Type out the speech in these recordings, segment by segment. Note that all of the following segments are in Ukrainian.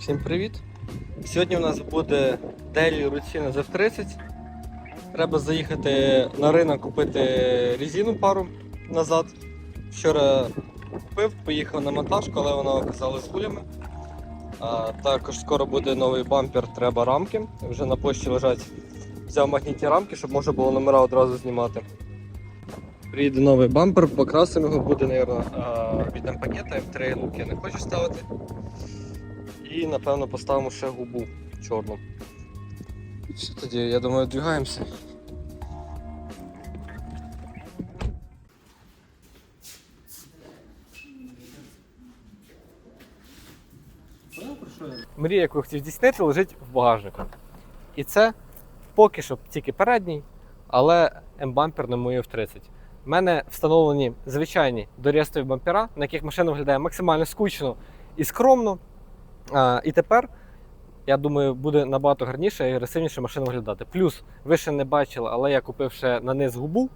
Всім привіт! Сьогодні у нас буде Daily Routine з F30. Треба заїхати на ринок купити резину пару назад. Вчора купив, поїхав на монтажку, але вона оказалась гулями. А, також скоро буде новий бампер, треба рамки. Вже на пошті лежать. Взяв магнітні рамки, щоб можна було номера одразу знімати. Приїде новий бампер, покрасимо його, буде, мабуть, від М-пакета, F3 лук не хочу ставити. І напевно поставимо ще губу чорну. І все тоді, я думаю, двигаємося. Мрія, яку я хотів здійснити, лежить в багажнику. І це поки що тільки передній, але М-бампер на мою F30. У мене встановлені звичайні дорістові бампера, на яких машина виглядає максимально скучно і скромно. А, і тепер, я думаю, буде набагато гарніше і агресивніше машина виглядати. Плюс, ви ще не бачили, але я купив ще на низ губу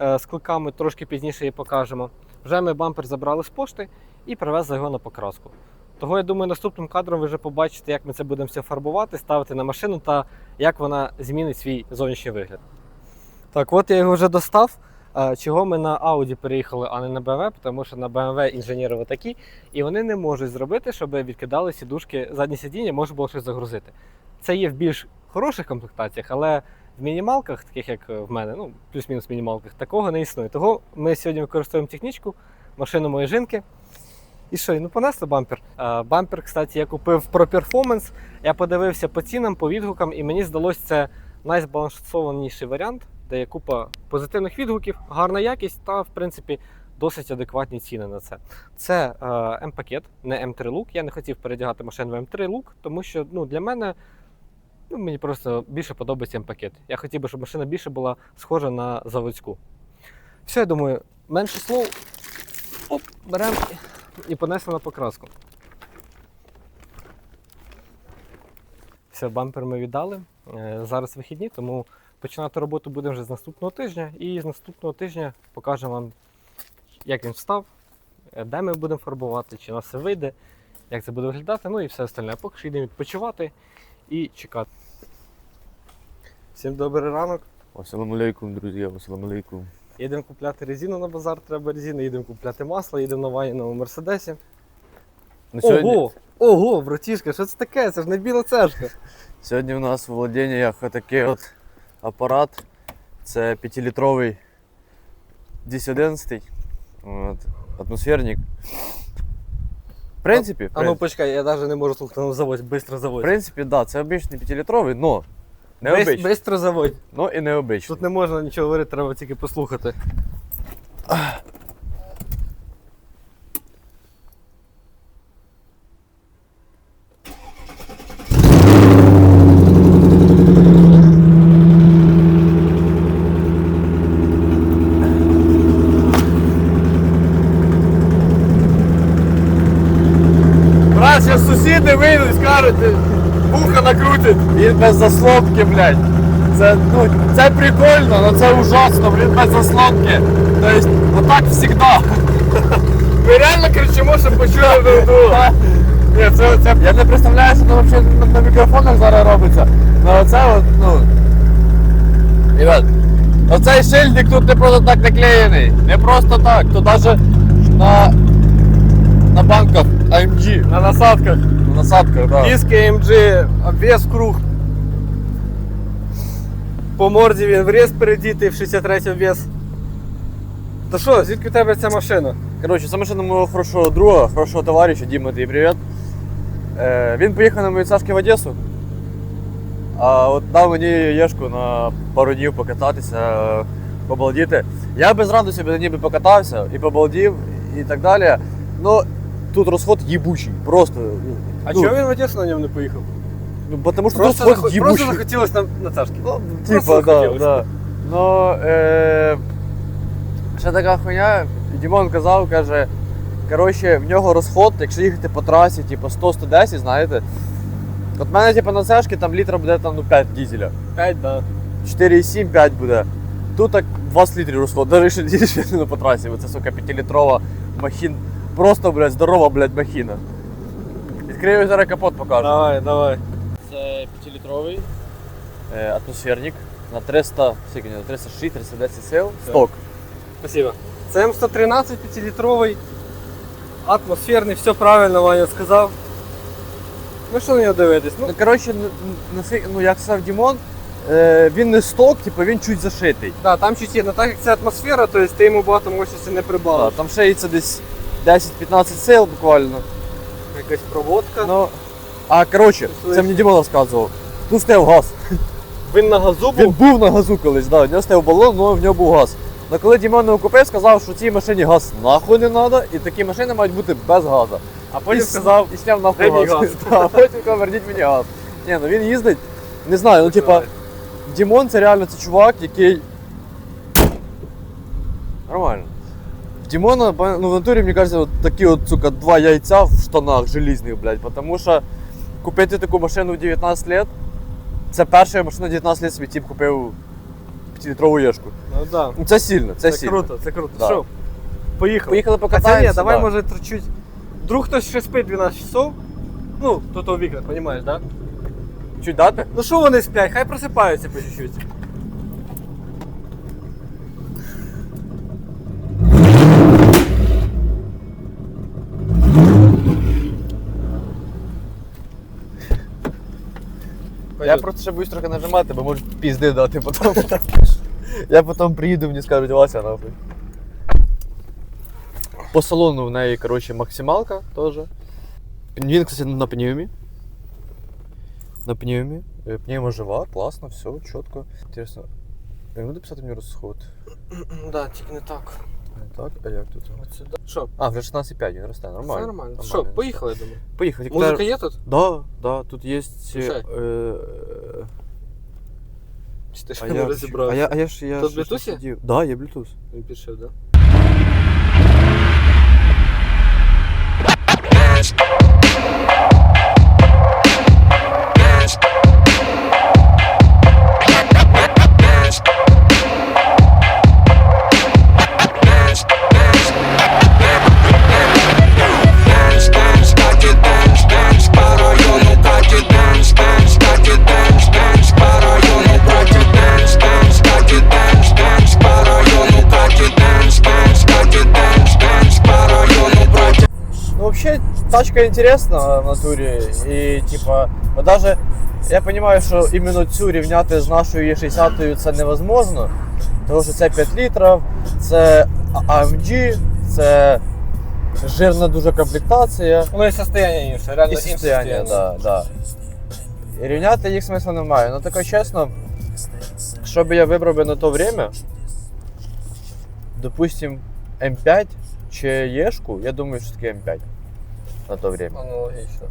е, з кликами, трошки пізніше її покажемо. Вже ми бампер забрали з пошти і привезли його на покраску. Того я думаю, наступним кадром ви вже побачите, як ми це будемо все фарбувати, ставити на машину та як вона змінить свій зовнішній вигляд. Так, от я його вже достав. Чого ми на Audi переїхали, а не на BMW, тому що на BMW інженери такі, і вони не можуть зробити, щоб відкидали сідушки задні сидіння, можна було щось загрузити. Це є в більш хороших комплектаціях, але в мінімалках, таких як в мене, ну плюс-мінус мінімалках, такого не існує. Того ми сьогодні використовуємо технічку, машину моєї жінки. І що, ну понесли бампер. Бампер, кстати, я купив про перформанс. Я подивився по цінам, по відгукам, і мені здалося це найзбалансованіший варіант, де є купа позитивних відгуків, гарна якість та, в принципі, досить адекватні ціни на це. Це е, М-пакет, не М3 Look. Я не хотів передягати машину в М3 Look, тому що ну, для мене ну, мені просто більше подобається М-пакет. Я хотів би, щоб машина більше була схожа на заводську. Все, я думаю, менше слов. Оп, беремо і понесли на покраску. Все, бампер ми віддали. Е, Зараз вихідні, тому починати роботу будемо вже з наступного тижня. І з наступного тижня покажемо вам, як він встав, е, де ми будемо фарбувати, чи у нас все вийде, як це буде виглядати, ну і все остальне. Поки що йдемо відпочивати і чекати. Всім добрий ранок. Ассаламу алейкум, друзі, ассаламу алейкум. Їдемо купляти резину на базар, треба резину, їдемо купляти масло, їдемо на вайному мерседесі. Ну, сьогодні, Ого! Ого, братішка, що це таке? Це ж не біла церква. сьогодні у нас в владіннях такий от апарат. Це 5-літровий 1011 от, атмосферник. В принципі, А, А ну почекай, я навіть не можу слухати, ну заводь, бистро в принципі, принципі, да, це обичний 5-літровий, но необичний. Бистро заводь. Ну і необичний. Тут не можна нічого говорити, треба тільки послухати. Брат, сусіди вийдуть, скажуть, вуха накрутить. Він без заслонки, блядь. Це, ну, це прикольно, але це ужасно, блін, без заслонки. Тобто, отак завжди. Ми реально кричимо, щоб почули друг друга. Ні, це, це, я не представляю, що це взагалі на, на мікрофонах зараз робиться. Ну оце от, ну. Ребят, оцей шильдик тут не просто так наклеєний. Не просто так. Тут навіть на, на банках AMG, На насадках. На насадках, да. Диски AMG, обвес круг. По морді він вріз передітий в 63 вес. То що, звідки у тебе ця машина? Коротше, це машина мого хорошого друга, хорошого товариша, Діма, тобі привіт. Е, він поїхав на мої Сашки в Одесу. А от дав мені єшку на пару днів покататися, побалдіти. Я без радості би на ній покатався і побалдів, і так далі. Ну, тут розход їбучий, просто. А ну, чого він в Одесу на ньому не поїхав? Ну, тому що Просто, розход захо- їбучий. просто захотілося на, на царський. Ну, типа, да, да. Ну, е, ще така хуйня, Дімон казав, каже, коротше, в нього розход, якщо їхати по трасі, типу 100-110, знаєте. От в мене, типу, на цешки там літра буде там, ну, 5 дізеля. 5, да. 4,7, 5 буде. Тут так 20 літрів розход, навіть більше не по трасі, це, сука, 5-літрова махін. Просто, блядь, здорова, блядь, махіна. Відкрию зараз капот покажу. Давай, давай. Це 5-літровий. Е, атмосферник на 300, скільки, не, 306, 310 сил. Сток. Спасибо. Це М113 5-літровий, атмосферний, все правильно Ваня сказав. Ну що на нього дивитись? Ну, Ну, коротше, наскільки- ну, як сказав Дімон, е, він не сток, типу він чуть зашитий. да, там чуть є, ну так як це атмосфера, то есть ти йому багато мощності не Да, прибавиш. там шиється десь 10-15 сил буквально. Якась проводка. Ну, а коротше, це мені Дімон розказував. Тут стояв газ. Він на газу був? Він був. на газу колись, да, у нього стояв балон, але в нього був газ. Але коли Дімон його купив, сказав, що цій машині газ нахуй не треба, і такі машини мають бути без газу. А потім І сказав, і сняв нахуй «Дай газ. газ». Да, а потім сказав, верніть мені газ. Ні, ну він їздить, не знаю, ну типа, Дімон це реально це чувак, який. Нормально. В Дімона, ба- ну в натурі, мені кажеться, от такі от, сука, два яйця в штанах желізних, блядь, тому що купити таку машину в 19 лет, це перша машина в 19 лет собі тип купив 5-літрову єшку. Ну да. Ну це сильно, це, Це, сильно. круто, це круто. Да. Що? Поїхали. Поїхали Хотя покатаємося. ні, давай да. може чуть. Вдруг хтось ще спить 12 часов. Ну, тут у вікна, розумієш, да? Чуть дати? Ну що вони сплять, хай просипаються по чуть-чуть. Я просто ще боюсь трохи нажимати, бо можуть пізди дати потім. Я потім приїду, мені скажуть, Вася нахуй. По салону в неї, коротше, максималка теж. Він, кстати, на пневмі. На пневмі. Е, Пневма жива, класно, все, чітко. Інтересно. Як буде писати мені розход? Да, тільки не так. Не так, а як тут? От сюди. Що? А, вже 16,5 він росте, нормально. Все нормально. Що, поїхали, я думаю. Поїхали. Музика є тут? Да, да, тут є. Включай. Е, Чи ти а, не я, розібрався? а, я, а я ж я Тут ж Bluetooth є? сидів. Да, є Bluetooth. Він пішов, да? Тачка интересна в натурі. І, типа, даже я розумію, що іменно цю рівняти з нашою Е60 це невозможно. Тому що це 5 літрів, це AMG, це жирна дуже комплектація. Воно і состояння інше, реально І інше состояние, да, да. І рівняти їх смисла немає. Ну таке чесно, що би я вибрав би на то время, допустим, М5 чи Єшку, я думаю, що таке М5 на то время. Аналогічно.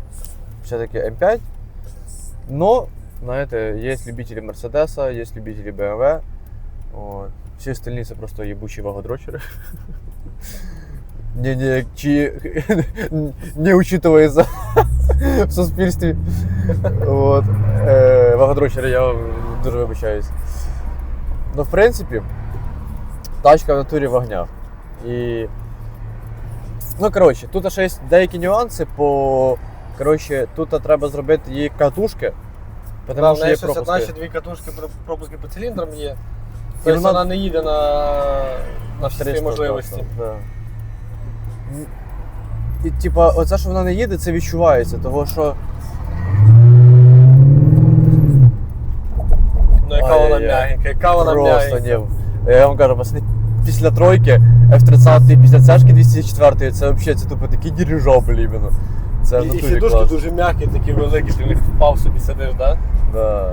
Все-таки М5. Но, знаєте, є любителі Мерседеса, є любителі BMW. От. Всі остальні це просто єбучі вагодрочери. Не, не, чи не учитывается в суспільстві. От. Е, вагодрочери, я вам дуже вибачаюсь. Ну, в принципі, тачка в натурі вогня. І. Ну, коротше, тут ще є деякі нюанси по. Коротше, тут треба зробити її катушки. Тому що є пропуски. чи дві катушки про- пропуски по циліндрам є. Тобто вона- вона не їде на, на всі свої 300 можливості. Да. І типа, оце, що вона не їде, це відчувається, того що. Ну яка вона м'ягенька, яка вона Просто м'ягенька. ні. Я вам кажу, пацани, після тройки F30, після цешки 204, це взагалі це тупо такі дирижаблі іменно. Це в І, і натурі сідушки клас. дуже м'які, такі великі, ти в них впав собі сидиш, да? Да.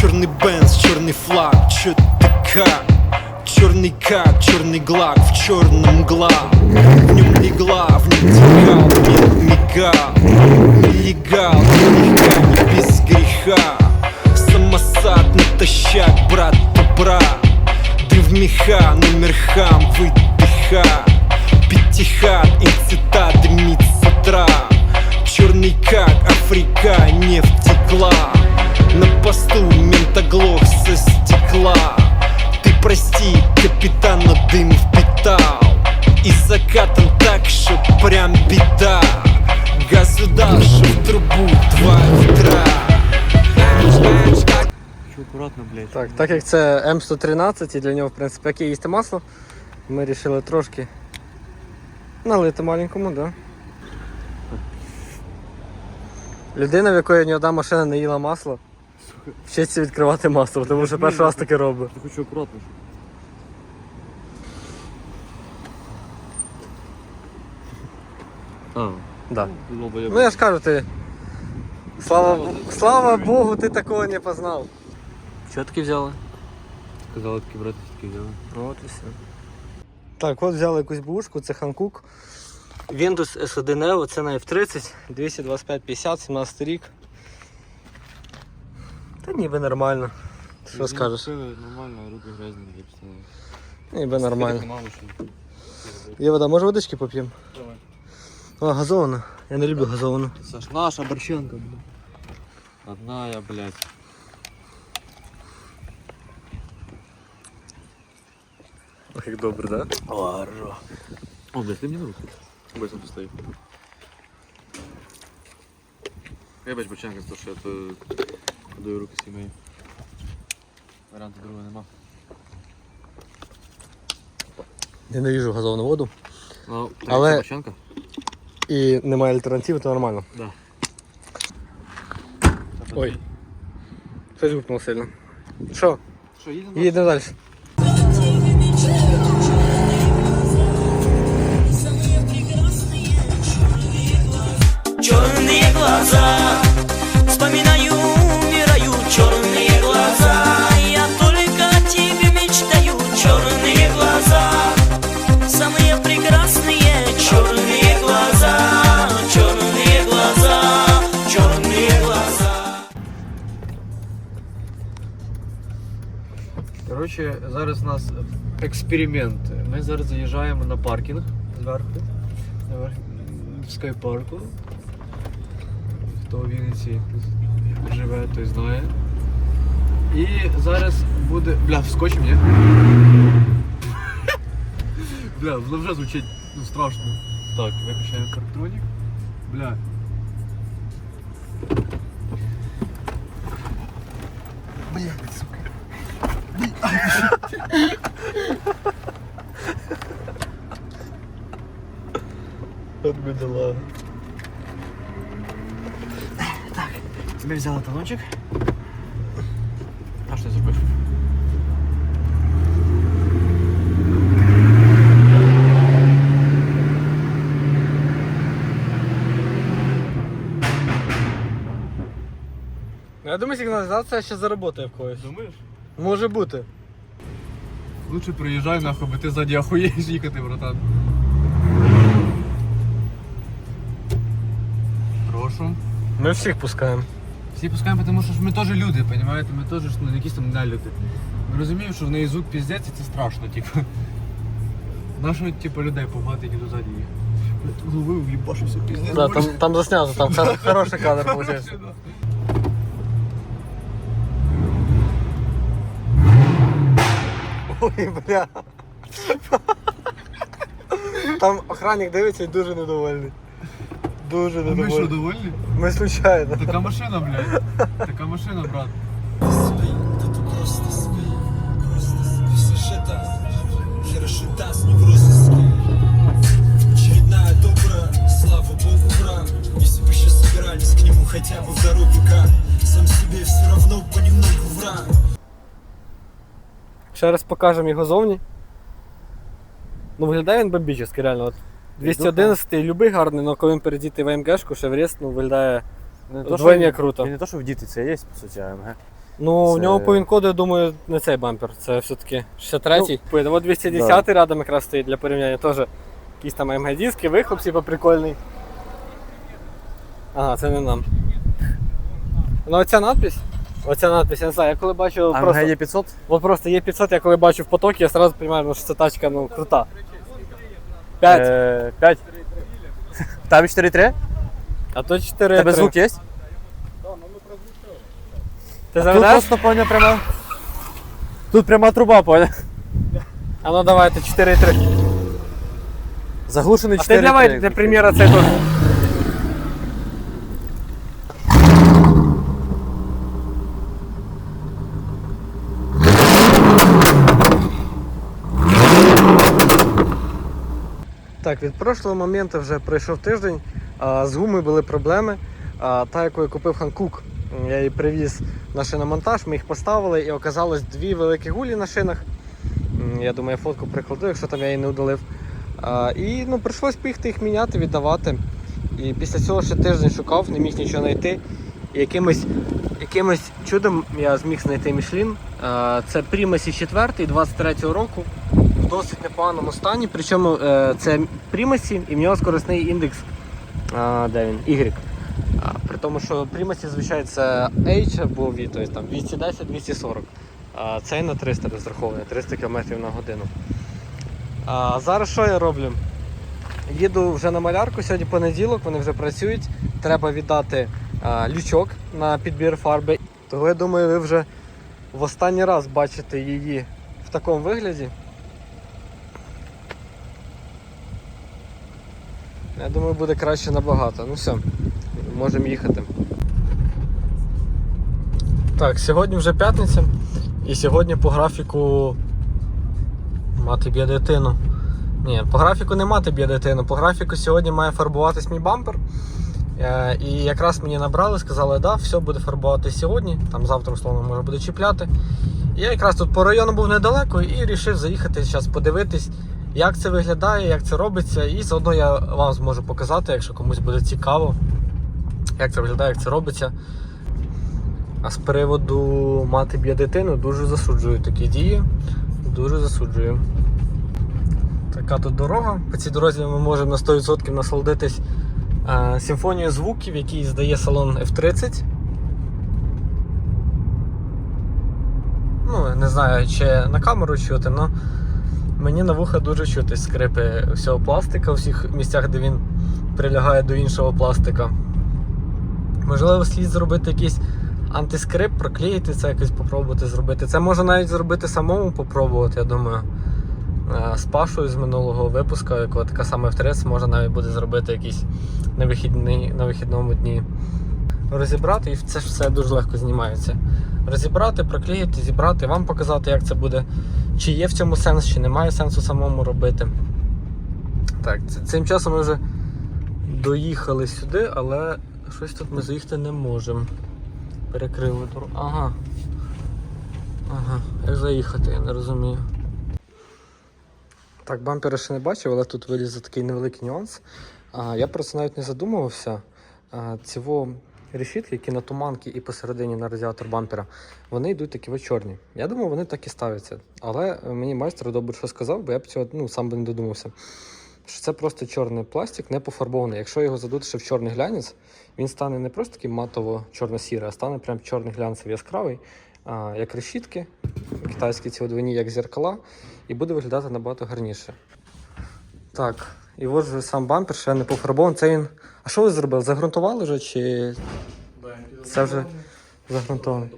Черный бенз, черный флаг, чё ты как? Черный как, черный глак, в черном мгла В нем легла, в нем текал, не мигал Нелегал, легка, не без греха Самосад натощак, брат по брат Ты в меха, номер хам, выдыха. Пятихат, инцитат, дымит с утра. Черный как Африка, нефть текла. На посту ментоглох со стекла. Ты прости, капитан, но дым впитал. И закатан так, что прям беда. Газ сюда, шо в трубу, два ветра Що акуратно, блядь. Так, так як це М113 і для нього, в принципі, яке їсти масло, ми вирішили трошки налити маленькому, да? Людина, в якої ні одна машина не їла масло, вчиться відкривати масло, тому що перший раз таке робить. Я хочу акуратно. А, Да. Ну я ж кажу, ти. Слава, Богу- слава Богу, ти такого не познав. Що таки взяли? Сказали такі брати, такі взяли. От і все. Так, от взяли якусь бушку, це Hankook. Windows S1 Neo, це на F30, 225 50, 17 рік. Та ніби нормально. Що скажеш? Нормально, руки грязні, я б Ніби нормально. Є вода, може водички поп'ємо? Давай. А, газована. Я не люблю газовану. Саш, наша борщенка, блядь. Одна я, блядь. Ох, як добре? Да? О, блядь, ты мне на руку. Быстро постою. Вибач, бочанка, за те, що я то подаю руки сімей. Варіанту другого нема. Ненавижу газовану воду. Ну, Але- Але... бочанка? І немає альтернативи, то нормально. Да. Ой. Щось гупнуло сильно. Що? Що, їдемо? Їдемо далі. глаза Вспоминаю, умираю Черные глаза Я только о тебе мечтаю Черные глаза Самые прекрасные Черные глаза Черные глаза Черные глаза Коротше, зараз у нас експеримент. Ми зараз заїжджаємо на паркінг зверху. Наверх в скайпарку. Хто в Вінниці живе, той знає. І зараз буде. Бля, вскочим, ні? Бля, воно вже звучить ну, страшно. Так, виключаємо картонік. Бля. От бідолага. Ми взяли талончик. А що ти зробив? Я думаю, сигналізація ще заработає в когось. Думаєш? Може бути. Лучше приїжджай нахуй, бо ти ззаді охуєш їхати, братан. Прошу. Ми всіх пускаємо. Всі пускаємо, тому що ж ми теж люди, розумієте? Ми теж ну, якісь там не люди. Ми розуміємо, що в неї звук піздець і це страшно, типу. Нашого, типу, людей побагато, які ззаді їх. Блядь, голови в'їбашився піздець. Да, там, там заснято, там хор- хороший кадр виходить. Ой, бля. Там охранник дивиться і дуже недовольний. Дуже А ми що, недовольний. довольні? Ми случайно. Така машина, блядь. Така машина, брат. Спи, да ты просто спи Просто спи, слышь, это Херошитас не в розыске Очередная добрая, слава богу, брат Если бы сейчас собирались к нему хотя бы в дорогу как Сам себе все равно понемногу враг Ще раз покажемо його зовні. Ну, виглядає він бомбічний, реально. От 211 любий гарний, але коли він передіти в АМГшку, Шеврест, ну, виглядає вдвоє круто. Він не то, що в діти це є, по суті, АМГ. Ну, в нього по інкоду, я думаю, не цей бампер. Це все-таки 63-й. Ну, от 210 рядом якраз стоїть для порівняння. Теж якісь там АМГ диски, вихлоп типа прикольний. Ага, це не нам. Ну оця надпись. Оця надпись, я не знаю, я коли бачу АМГ просто. є 500? От просто є 500, я коли бачу в потокі, я одразу розумію, ну, що ця тачка ну, крута. 5, Е, 5. Там 4.3? а то 4. Тебе звук є? Ти Тут заведеш? просто понял прямо. Тут пряма труба, понял? А ну давайте 4,3. Заглушений А ти давай для примера цей теж. Так, від прошлого моменту вже пройшов тиждень. А, з гуми були проблеми. А, та, яку я купив Ханкук, я її привіз на шиномонтаж, ми їх поставили і оказалось дві великі гулі на шинах. Я думаю, я фотку прикладу, якщо там я її не удалив. А, і ну, прийшлось поїхати їх міняти, віддавати. І після цього ще тиждень шукав, не міг нічого знайти. І якимось, якимось чудом я зміг знайти Мішлін. Це Примасі 4 23 року досить непоганому стані. Причому е, це Примасі і в нього скоростний індекс. Де він? Y. При тому, що Примасі, звичайно, це H або V, тобто там 210-240. А цей на 300 розрахований, 300 км на годину. А зараз що я роблю? Їду вже на малярку, сьогодні понеділок, вони вже працюють. Треба віддати а, лючок на підбір фарби. Того я думаю, ви вже в останній раз бачите її в такому вигляді. Я думаю, буде краще набагато. Ну все, можемо їхати. Так, сьогодні вже п'ятниця. І сьогодні по графіку мати б'є дитину. Ні, по графіку не мати б'є дитину. По графіку сьогодні має фарбуватись мій бампер. Е, І якраз мені набрали, сказали, да, все буде фарбуватись сьогодні, там завтра, условно, може буде чіпляти. Я якраз тут по району був недалеко і вирішив заїхати зараз подивитись, як це виглядає, як це робиться. І заодно я вам зможу показати, якщо комусь буде цікаво, як це виглядає, як це робиться. А з приводу мати б'є дитину, дуже засуджую такі дії. Дуже засуджую. Така тут дорога. По цій дорозі ми можемо на 100% насолодитись е, симфонією звуків, який здає салон F30. Ну, не знаю, чи на камеру чути, але мені на вуха дуже чути скрипи всього пластика, у всіх місцях, де він прилягає до іншого пластика. Можливо, слід зробити якийсь антискрип, проклеїти це якось попробувати зробити. Це можна навіть зробити самому попробувати, я думаю. Е, З Пашою з минулого випуску, якого така сама F30, можна навіть буде зробити якийсь на, вихідний, на вихідному дні. Розібрати, і це ж все дуже легко знімається. Розібрати, проклеїти, зібрати, вам показати, як це буде. Чи є в цьому сенс, чи немає сенсу самому робити. Так, цим часом ми вже доїхали сюди, але щось тут ми заїхати не можемо. Перекрили дорогу. Ага. Ага, як заїхати, я не розумію. Так, бампера ще не бачив, але тут виліз такий невеликий нюанс. А, я про це навіть не задумувався. Ціво решітки, які на туманки і посередині на радіатор бампера, вони йдуть такі чорні. Я думав, вони так і ставляться. Але е, мені майстер добре що сказав, бо я б цього ну, сам би не додумався. Що це просто чорний пластик, не пофарбований. Якщо його задути ще в чорний глянець, він стане не просто такий матово-чорно-сірий, а стане прям чорний глянцевий яскравий, а, як решітки, китайські ці двойні, як зеркала, і буде виглядати набагато гарніше. Так, і от же сам бампер ще не пофарбований. Це він. А що ви зробили? Загрунтували вже чи. Це вже загрунтовано.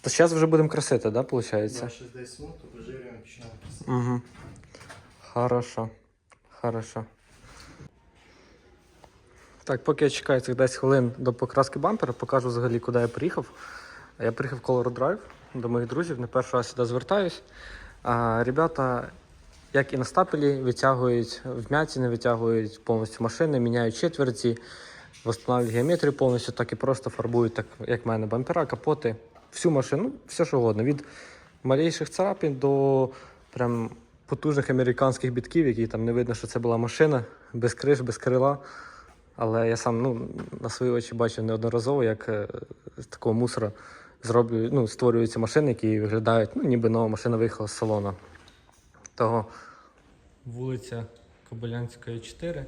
То зараз вже будемо красити, так, да, виходить? Зараз десь смуту, вижирюємо, починаємо писати. Угу. Хорошо. Хорошо. Так, поки я чекаю цих 10 хвилин до покраски бампера, покажу взагалі, куди я приїхав. Я приїхав в Colorado Drive до моїх друзів, не перший раз сюди звертаюсь. А, ребята, як і на стапелі, витягують вмятини, витягують повністю машини, міняють четверті, встановлюють геометрію повністю, так і просто фарбують, так як в мене, бампера, капоти, всю машину, ну, все що угодно. Від малейших царапин до прям потужних американських бітків, які там не видно, що це була машина, без криш, без крила. Але я сам ну, на свої очі бачив неодноразово, як е, з такого мусора зроблю, ну, створюються машини, які виглядають, ну, ніби нова машина виїхала з салону. Того вулиця Кобилянської 4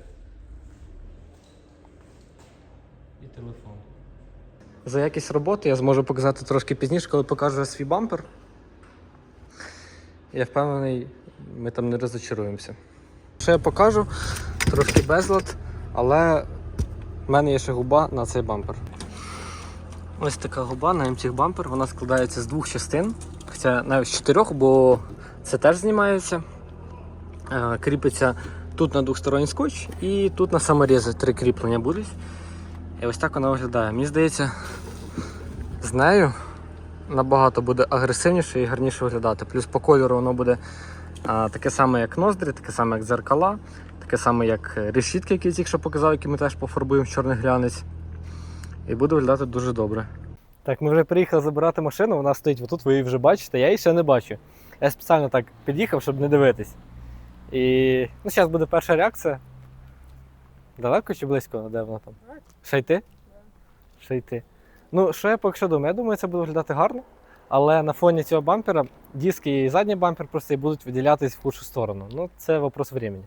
і телефон. За якість роботи я зможу показати трошки пізніше, коли покажу свій бампер. Я впевнений, ми там не розочаруємося. Ще я покажу трошки безлад, але в мене є ще губа на цей бампер. Ось така губа на MTX бампер, вона складається з двох частин, хоча навіть з чотирьох, бо це теж знімається. Е, Кріпиться тут на двохсторонній скотч і тут на саморізи три кріплення будуть. І ось так вона виглядає. Мені здається, з нею набагато буде агресивніше і гарніше виглядати. Плюс по кольору воно буде А, таке саме, як ноздрі, таке саме, як дзеркала, таке саме, як е, решітки, які я тільки що показав, які ми теж пофарбуємо в чорний глянець. І буде виглядати дуже добре. Так, ми вже приїхали забирати машину, вона стоїть отут, ви її вже бачите, я її ще не бачу. Я спеціально так під'їхав, щоб не дивитись. І ну, зараз буде перша реакція. Далеко чи близько? Де вона там? Ще йти? Ще йти. Ну, що я поки що думаю? Я думаю, це буде виглядати гарно. Але на фоні цього бампера диски і задній бампер просто будуть виділятись в худшу сторону. Ну, це вопрос времени.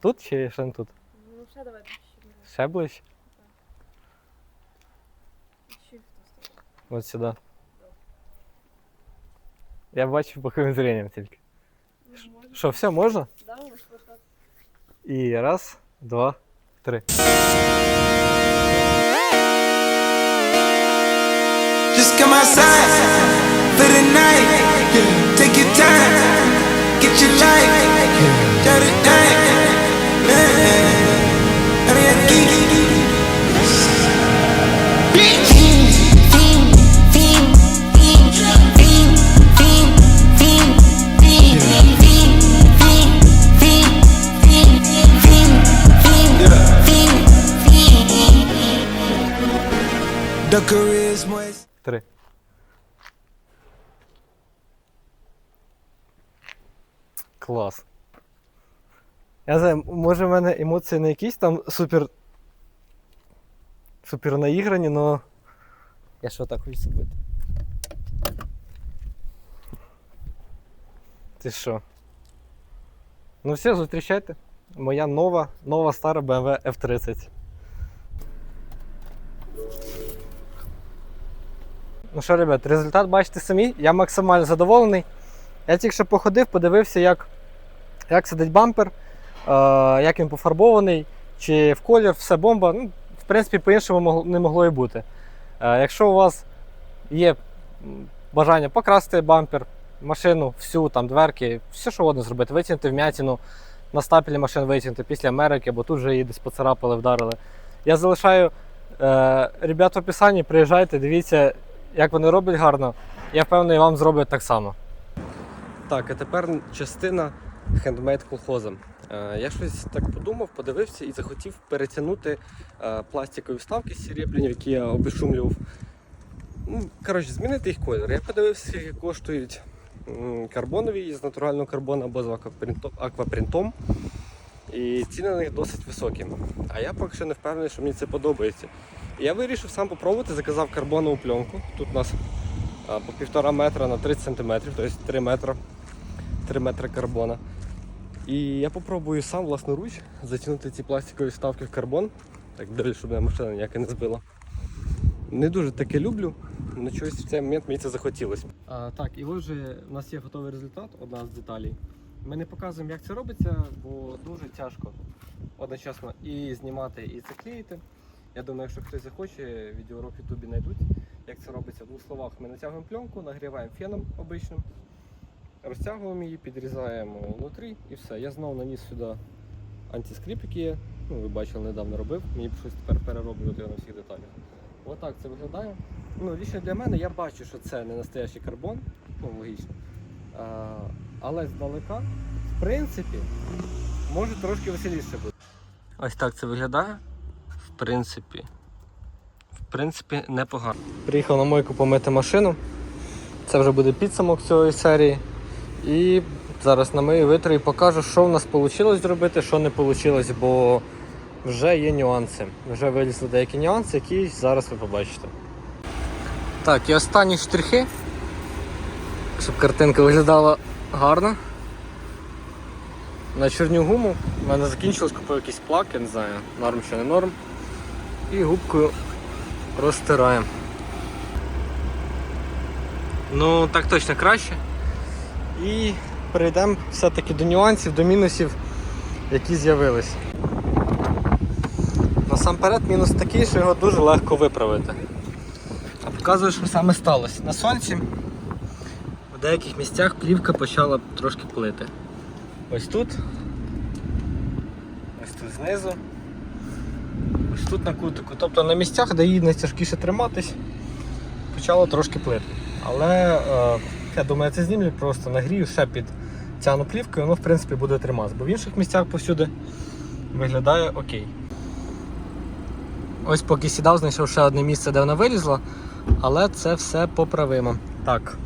Тут чи ще не тут? Ну, ще давай чуть-чуть. Ще ближче? От сюди. Я бачу боковим зрінням тільки. Що, все, можна? Да, можеш повертати. І раз, два, три. Just come outside for the night. Take your time, get your life. Dirty Три. Клас. Я знаю, може в мене емоції не якісь там супер. Супер наіграні, но. Я що так хочу зробити? Ти що? Ну все, зустрічайте. Моя нова, нова стара BMW F30. Ну що, ребят, результат бачите самі. Я максимально задоволений. Я тільки що походив, подивився, як, як сидить бампер, е, як він пофарбований, чи в колір, все бомба. Ну, в принципі, по-іншому не могло і бути. Е, якщо у вас є бажання покрасити бампер, машину, всю, там, дверки, все, що угодно зробити, витягнути вмятину, на стапелі машин витягнути після Америки, бо тут вже її десь поцарапали, вдарили. Я залишаю е, ребят в описанні, приїжджайте, дивіться, як вони роблять гарно. Я впевнений, вам зроблять так само. Так, а тепер частина хендмейд колхоза. Е, Я щось так подумав, подивився і захотів перетягнути е, пластикові вставки серебряні, які я обешумлював. Ну, коротше, змінити їх колір. Я подивився, скільки коштують карбонові з натурального карбону або з аквапринтом. І ціни на них досить високі. А я поки що не впевнений, що мені це подобається. Я вирішив сам попробувати, заказав карбонову пленку. Тут у нас по півтора метра на 30 сантиметрів, тобто 3 метри, 3 метри карбона. І я попробую сам власноруч затягнути ці пластикові вставки в карбон. Так, дивлюсь, щоб мене машина ніяка не збила. Не дуже таке люблю, але чогось в цей момент мені це захотілося. А, так, і ось же у нас є готовий результат, одна з деталей. Ми не показуємо, як це робиться, бо дуже тяжко одночасно і знімати, і це клеїти. Я думаю, якщо хтось захоче, відеоурок в Ютубі знайдуть, як це робиться. В двох словах ми натягуємо пленку, нагріваємо феном обичним, розтягуємо її, підрізаємо внутрі і все. Я знову наніс сюди антискрип, який я, ну, ви бачили, недавно робив. Мені щось тепер перероблювати на всіх деталях. Отак це виглядає. Ну, лічно для мене я бачу, що це не настоящий карбон, ну логічно. Але здалека, в принципі, може трошки веселіше бути. Ось так це виглядає. В принципі. В принципі, непогано. Приїхав на мойку помити машину. Це вже буде підсумок цієї серії. І зараз на мою витру і покажу, що в нас вийшло зробити, що не вийшло, бо вже є нюанси. Вже вилізли деякі нюанси, які зараз ви побачите. Так, і останні штрихи, щоб картинка виглядала гарно. На чорню гуму в мене закінчилось, купив якийсь плак, я не знаю, норм чи не норм. І губкою розтираємо. Ну, так точно краще. І перейдемо все-таки до нюансів, до мінусів, які з'явились. Насамперед мінус такий, що його дуже легко виправити. А показую, що саме сталося. На сонці в деяких місцях плівка почала трошки плити. Ось тут. Ось тут знизу. Ось тут на кутику. Тобто на місцях, де їй найтяжкіше триматись, почало трошки плити. Але е, я думаю, це знімлю, просто нагрію ще під тяну плівкою, воно в принципі буде триматися, бо в інших місцях повсюди виглядає окей. Ось поки сідав, знайшов ще одне місце, де вона вилізла, але це все поправимо. Так.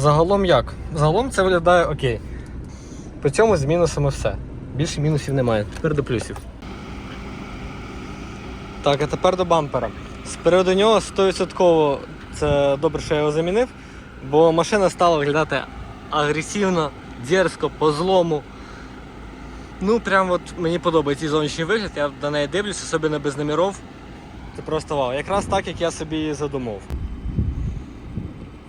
Загалом як? Загалом це виглядає окей. По цьому з мінусами все. Більше мінусів немає. Тепер до плюсів. Так, а тепер до бампера. З приводу нього 100% це добре, що я його замінив, бо машина стала виглядати агресивно, дерзко, по злому. Ну, прям от мені подобається цей зовнішній вигляд, я до неї дивлюся, особливо без номерів. Це просто вау. Якраз так, як я собі задумав.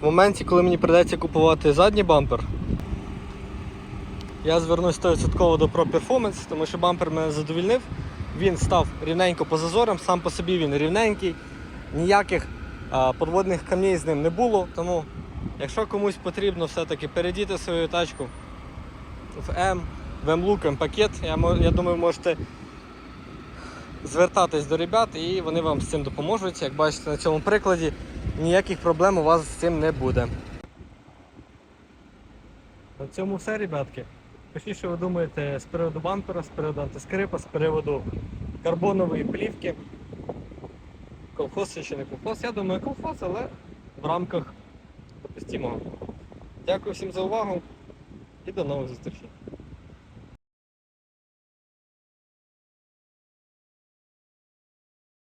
В моменті, коли мені прийдеться купувати задній бампер, я звернусь 100% до Pro Performance, тому що бампер мене задовільнив. Він став рівненько по зазорам, сам по собі він рівненький, ніяких а, подводних камней з ним не було. Тому, якщо комусь потрібно все-таки передіти свою тачку в М, в M-Look, M-пакет, я, я думаю, можете звертатись до ребят і вони вам з цим допоможуть. Як бачите на цьому прикладі, ніяких проблем у вас з цим не буде. На цьому все, ребятки. Пишіть, що ви думаєте з приводу бампера, з приводу антискрипа, з приводу карбонової плівки. Колхоз чи не колхоз? Я думаю, колхоз, але в рамках допустимого. Дякую всім за увагу і до нових зустрічей.